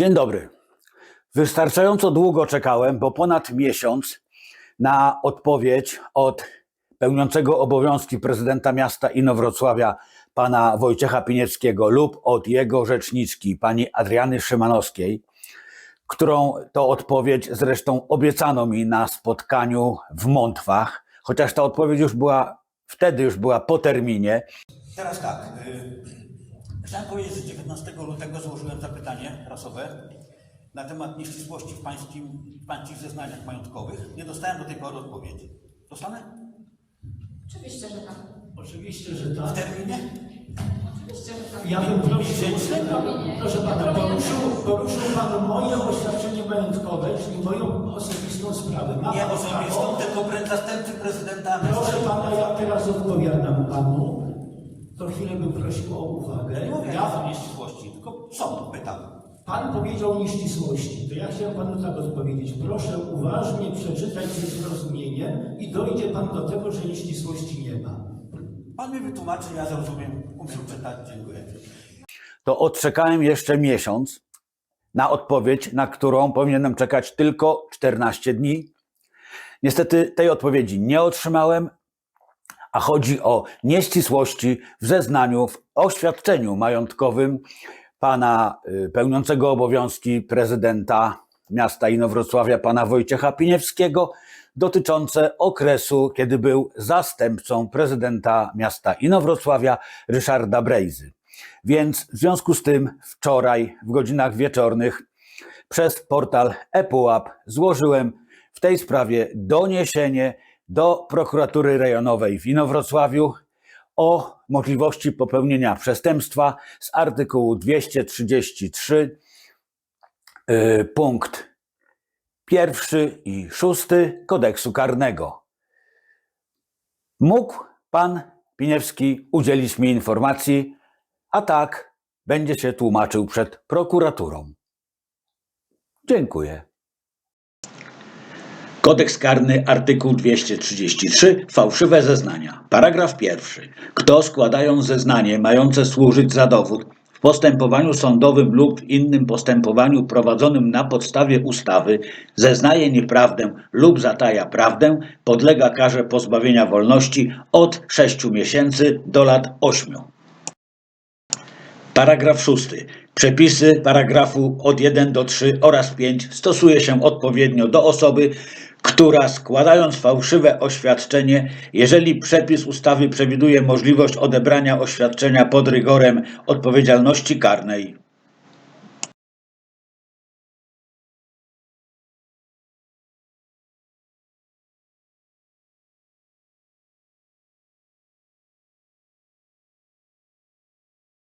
Dzień dobry. Wystarczająco długo czekałem, bo ponad miesiąc na odpowiedź od pełniącego obowiązki prezydenta miasta Inowrocławia pana Wojciecha Pinieckiego lub od jego rzeczniczki pani Adriany Szymanowskiej, którą to odpowiedź zresztą obiecano mi na spotkaniu w Mątwach, chociaż ta odpowiedź już była, wtedy już była po terminie. Teraz tak, Chciałem powiedzieć, że 19 lutego złożyłem zapytanie prasowe na temat nieścisłości w, pańskim, w pańskich zeznaniach majątkowych. Nie dostałem do tej pory odpowiedzi. Dostanę? Oczywiście, że tak. Oczywiście, że W tak. terminie? Oczywiście, że tak. Ja bym prosił, proszę pana, poruszył, poruszył pan moje oświadczenie majątkowe, czyli moją osobistą sprawę. Ma Nie pan osobistą, prawo? tylko pre- zastępcy prezydenta Proszę pana, ja teraz odpowiadam panu. To chwilę bym prosił o uwagę. Nie mówię Ja, o nieścisłości, tylko sąd pytam. pan powiedział nieścisłości. To ja chciałem panu tak odpowiedzieć. Proszę uważnie przeczytać ze zrozumieniem i dojdzie pan do tego, że nieścisłości nie ma. Pan mi wytłumaczy, ja zrozumiem, umiem czytać, dziękuję. To odczekałem jeszcze miesiąc na odpowiedź, na którą powinienem czekać tylko 14 dni. Niestety tej odpowiedzi nie otrzymałem, a chodzi o nieścisłości w zeznaniu, w oświadczeniu majątkowym pana y, pełniącego obowiązki prezydenta miasta Inowrocławia, pana Wojciecha Piniewskiego, dotyczące okresu, kiedy był zastępcą prezydenta miasta Inowrocławia Ryszarda Brejzy. Więc w związku z tym wczoraj w godzinach wieczornych przez portal ePUAP złożyłem w tej sprawie doniesienie do prokuratury rejonowej w Inowrocławiu o możliwości popełnienia przestępstwa z artykułu 233 y, punkt pierwszy i szósty kodeksu karnego. Mógł pan Piniewski udzielić mi informacji, a tak będzie się tłumaczył przed prokuraturą. Dziękuję. Kodeks karny, artykuł 233, fałszywe zeznania. Paragraf pierwszy. Kto składając zeznanie mające służyć za dowód w postępowaniu sądowym lub innym postępowaniu prowadzonym na podstawie ustawy zeznaje nieprawdę lub zataja prawdę, podlega karze pozbawienia wolności od 6 miesięcy do lat 8. Paragraf 6. Przepisy paragrafu od 1 do 3 oraz 5 stosuje się odpowiednio do osoby, która składając fałszywe oświadczenie, jeżeli przepis ustawy przewiduje możliwość odebrania oświadczenia pod rygorem odpowiedzialności karnej,